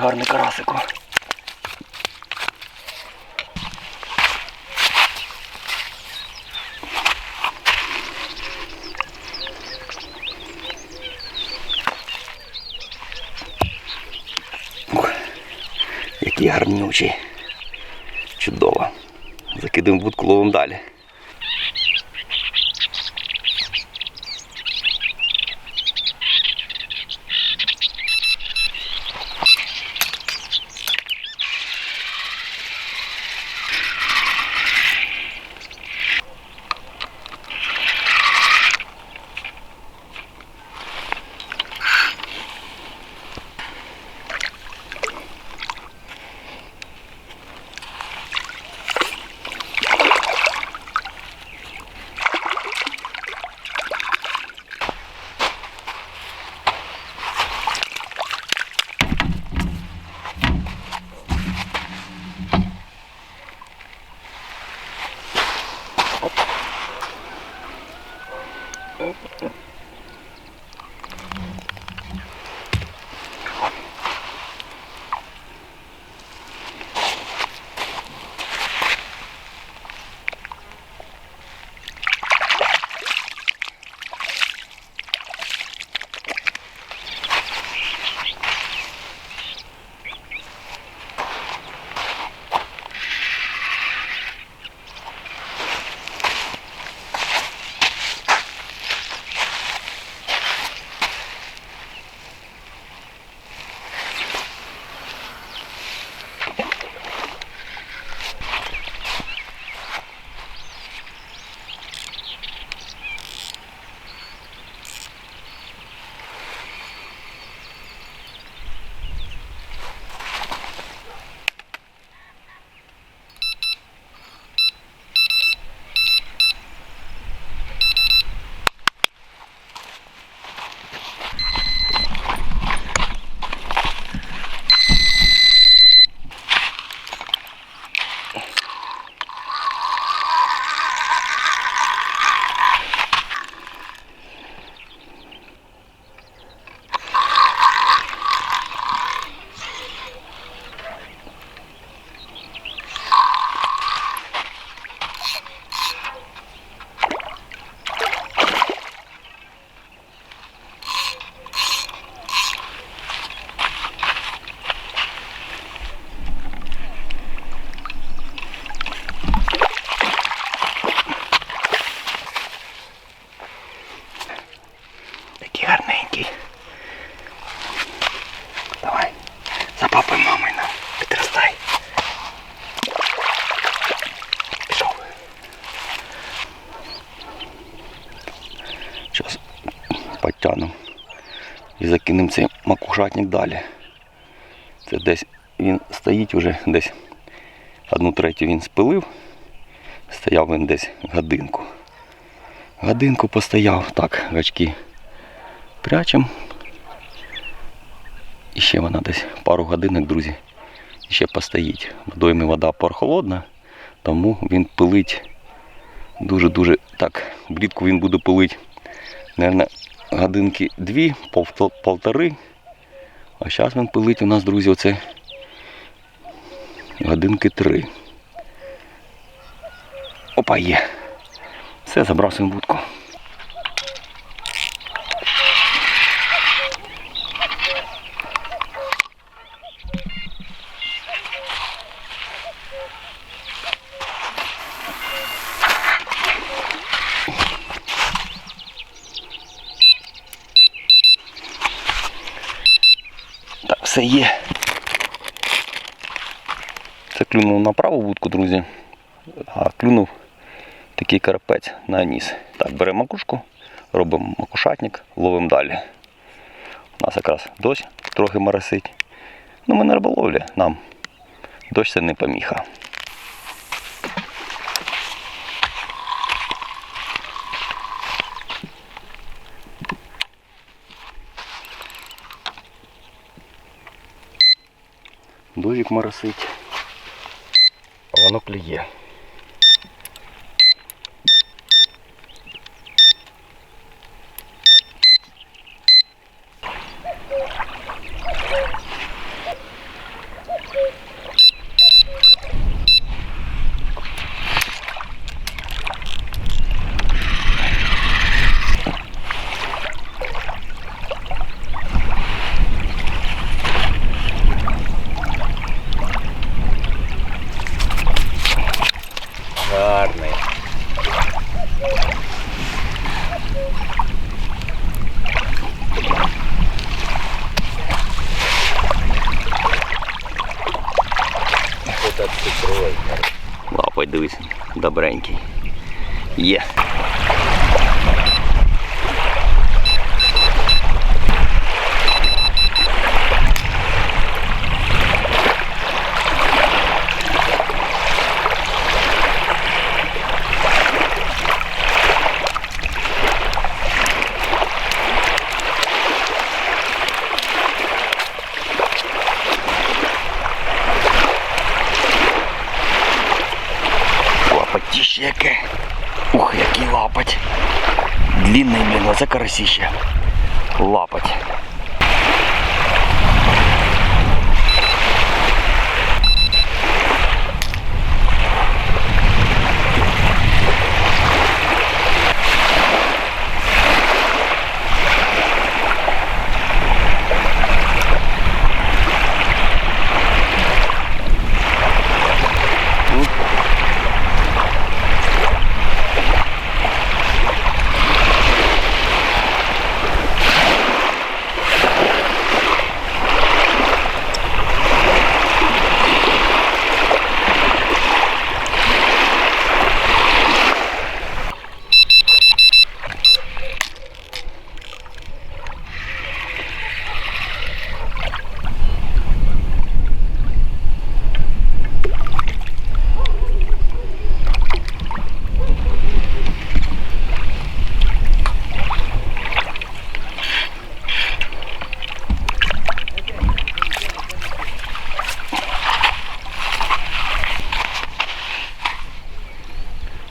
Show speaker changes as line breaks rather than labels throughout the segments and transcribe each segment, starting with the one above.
Гарний карасику. Який гарнючий. Чудово. Закидаємо будку ловимо далі. Макушатник далі. Це десь він стоїть вже десь одну третю він спилив. Стояв він десь годинку. Годинку постояв, так, гачки прячем. І ще вона десь пару годинок, друзі, ще постоїть. В доймі вода прохолодна, тому він пилить дуже-дуже так. Влітку він буде пилить, мабуть, годинки дві, полтори. А зараз він пилить у нас, друзі, оце годинки три. Опа, є. Все, забрасуємо будку. Все є. Це клюнув на праву вудку, друзі, а клюнув такий карапець на ніс. Так, беремо макушку, робимо макушатник, ловимо далі. У нас якраз дощ трохи моросить. Ну, ми на риболовлі, нам дощ це не поміха. Дожик моросить, воно клює. Добренький. Є. яке. Ух, який лапать. Длинний, блін, це карасіще. Лапать.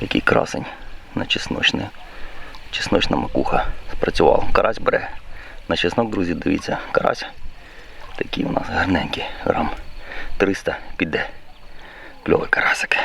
Який красень на чесночне. Чесночна макуха спрацювала. Карась бере. На чеснок, друзі, дивіться, карась. Такий у нас гарненький. Грам 300 піде. Кльовий карасик.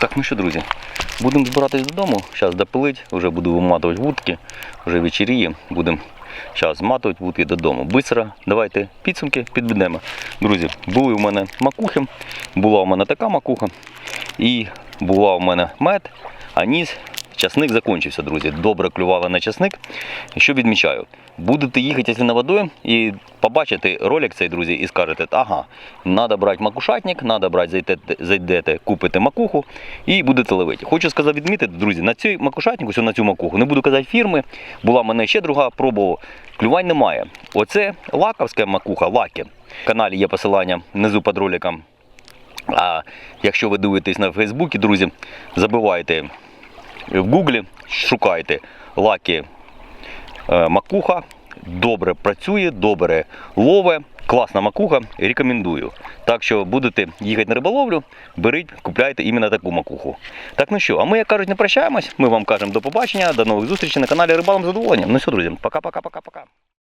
Так, ну що, друзі, будемо збиратись додому. Зараз допилить, вже буду виматувати вудки, вже вечеріє. Будемо зараз зматувати вудки додому. Бистро давайте підсумки підведемо. Друзі, були у мене макухи, була у мене така макуха і була у мене мед, аніс. Часник закінчився, друзі. Добре клювали на часник. Що відмічаю? Будете їхати якщо на водою і побачите ролик цей, друзі, і скажете, ага, треба брати макушатник, треба брати, зайдете, зайдете, купите макуху і будете ловити. Хочу сказати, відмітити, друзі, на цей макушатник, ось на цю макуху, не буду казати фірми, була в мене ще друга, пробував, клювань немає. Оце лаковська макуха, лаки. В каналі є посилання внизу під роликом. А якщо ви дивитесь на Фейсбуці, друзі, забивайте в Гуглі, шукайте лаки е, макуха. Добре працює, добре лове, класна макуха, рекомендую. Так що будете їхати на риболовлю, беріть, купляйте іменно таку макуху. Так ну що, а ми, як кажуть, не прощаємось. Ми вам кажемо до побачення, до нових зустрічей на каналі Рибалом задоволенням. Ну все, друзі, пока-пока-пока-пока.